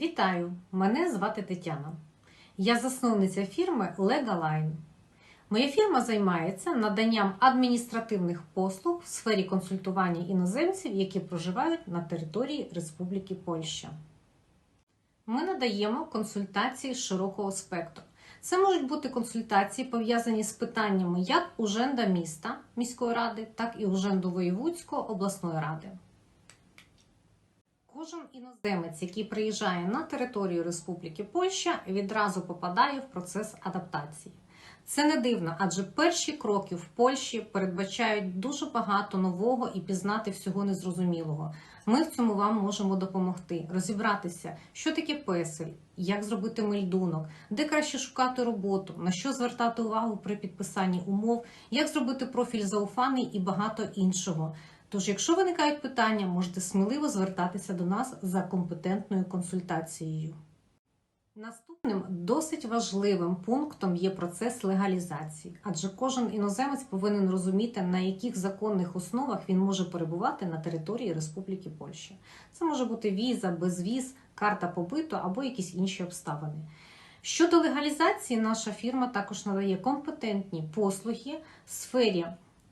Вітаю! Мене звати Тетяна. Я засновниця фірми Legaline. Моя фірма займається наданням адміністративних послуг в сфері консультування іноземців, які проживають на території Республіки Польща. Ми надаємо консультації широкого спектру. Це можуть бути консультації, пов'язані з питаннями як уженда міста міської ради, так і уженду воєвудської обласної ради. Кожен іноземець, який приїжджає на територію Республіки Польща, відразу попадає в процес адаптації. Це не дивно, адже перші кроки в Польщі передбачають дуже багато нового і пізнати всього незрозумілого. Ми в цьому вам можемо допомогти, розібратися, що таке песель, як зробити мельдунок, де краще шукати роботу, на що звертати увагу при підписанні умов, як зробити профіль зауфаний і багато іншого. Тож, якщо виникають питання, можете сміливо звертатися до нас за компетентною консультацією. Наступним досить важливим пунктом є процес легалізації, адже кожен іноземець повинен розуміти, на яких законних основах він може перебувати на території Республіки Польща. Це може бути віза, безвіз, карта побиту або якісь інші обставини. Щодо легалізації, наша фірма також надає компетентні послуги в сфері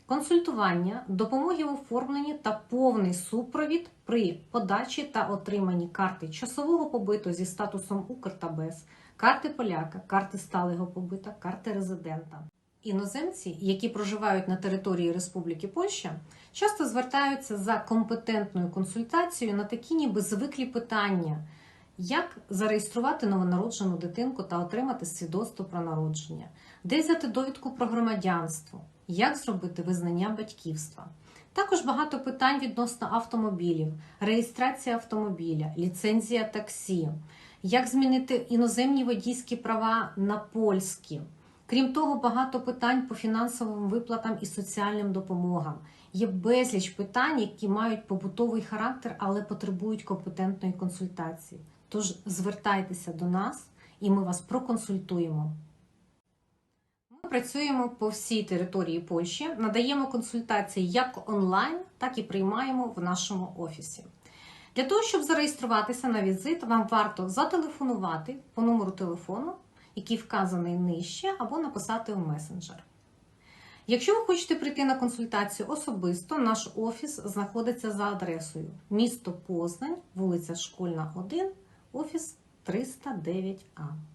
консультування, допомоги в оформленні та повний супровід при подачі та отриманні карти часового побиту зі статусом Укр та БЕС, карти поляка, карти сталого побита, карти резидента. Іноземці, які проживають на території Республіки Польща, часто звертаються за компетентною консультацією на такі ніби звиклі питання, як зареєструвати новонароджену дитинку та отримати свідоцтво про народження, де взяти довідку про громадянство, як зробити визнання батьківства. Також багато питань відносно автомобілів, реєстрація автомобіля, ліцензія таксі, як змінити іноземні водійські права на польські. Крім того, багато питань по фінансовим виплатам і соціальним допомогам. Є безліч питань, які мають побутовий характер, але потребують компетентної консультації. Тож звертайтеся до нас і ми вас проконсультуємо. Працюємо по всій території Польщі, надаємо консультації як онлайн, так і приймаємо в нашому офісі. Для того, щоб зареєструватися на візит, вам варто зателефонувати по номеру телефону, який вказаний нижче, або написати в месенджер. Якщо ви хочете прийти на консультацію особисто, наш офіс знаходиться за адресою місто Познань, вулиця Школьна, 1, офіс 309А.